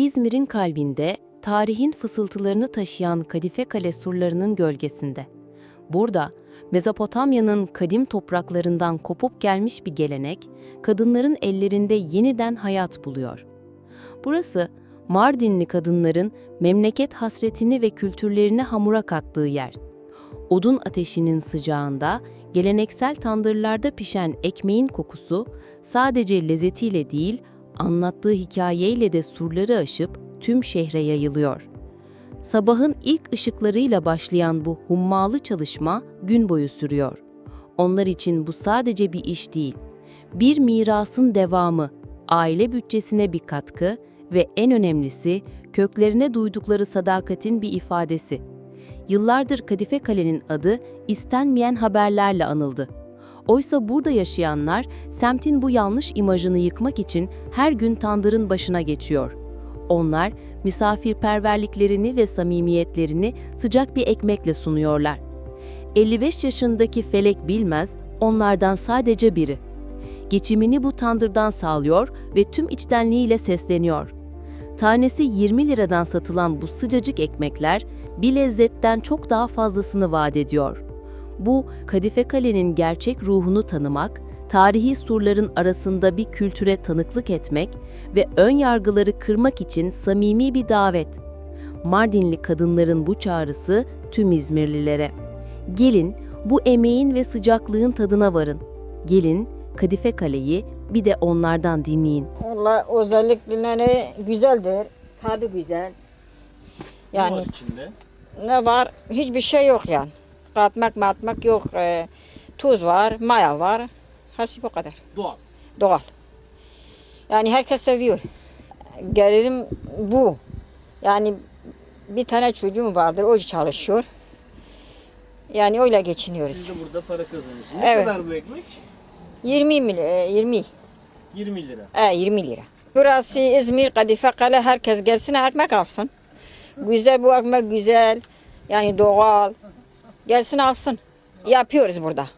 İzmir'in kalbinde tarihin fısıltılarını taşıyan Kadife Kale surlarının gölgesinde. Burada Mezopotamya'nın kadim topraklarından kopup gelmiş bir gelenek, kadınların ellerinde yeniden hayat buluyor. Burası Mardinli kadınların memleket hasretini ve kültürlerini hamura kattığı yer. Odun ateşinin sıcağında, geleneksel tandırlarda pişen ekmeğin kokusu sadece lezzetiyle değil, anlattığı hikayeyle de surları aşıp tüm şehre yayılıyor. Sabahın ilk ışıklarıyla başlayan bu hummalı çalışma gün boyu sürüyor. Onlar için bu sadece bir iş değil, bir mirasın devamı, aile bütçesine bir katkı ve en önemlisi köklerine duydukları sadakatin bir ifadesi. Yıllardır Kadife Kale'nin adı istenmeyen haberlerle anıldı. Oysa burada yaşayanlar semtin bu yanlış imajını yıkmak için her gün tandırın başına geçiyor. Onlar misafirperverliklerini ve samimiyetlerini sıcak bir ekmekle sunuyorlar. 55 yaşındaki Felek Bilmez onlardan sadece biri. Geçimini bu tandırdan sağlıyor ve tüm içtenliğiyle sesleniyor. Tanesi 20 liradan satılan bu sıcacık ekmekler bir lezzetten çok daha fazlasını vaat ediyor. Bu Kadife Kale'nin gerçek ruhunu tanımak, tarihi surların arasında bir kültüre tanıklık etmek ve ön yargıları kırmak için samimi bir davet. Mardinli kadınların bu çağrısı tüm İzmirlilere. Gelin bu emeğin ve sıcaklığın tadına varın. Gelin Kadife Kale'yi bir de onlardan dinleyin. Valla özellikleri güzeldir. Tadı güzel. Yani Yani içinde. ne var? Hiçbir şey yok yani. Katmak matmak yok. Ee, tuz var, maya var. Hepsi bu kadar. Doğal. Doğal. Yani herkes seviyor. Gelirim bu. Yani bir tane çocuğum vardır, o çalışıyor. Yani öyle geçiniyoruz. Siz de burada para kazanıyorsunuz. Ne Evet. kadar bu ekmek? 20 mil, e, 20. 20 lira. E, 20 lira. Burası İzmir, Kadife Kale. Herkes gelsin ekmek alsın. Güzel bu ekmek güzel. Yani doğal. Gelsin alsın. Yapıyoruz burada.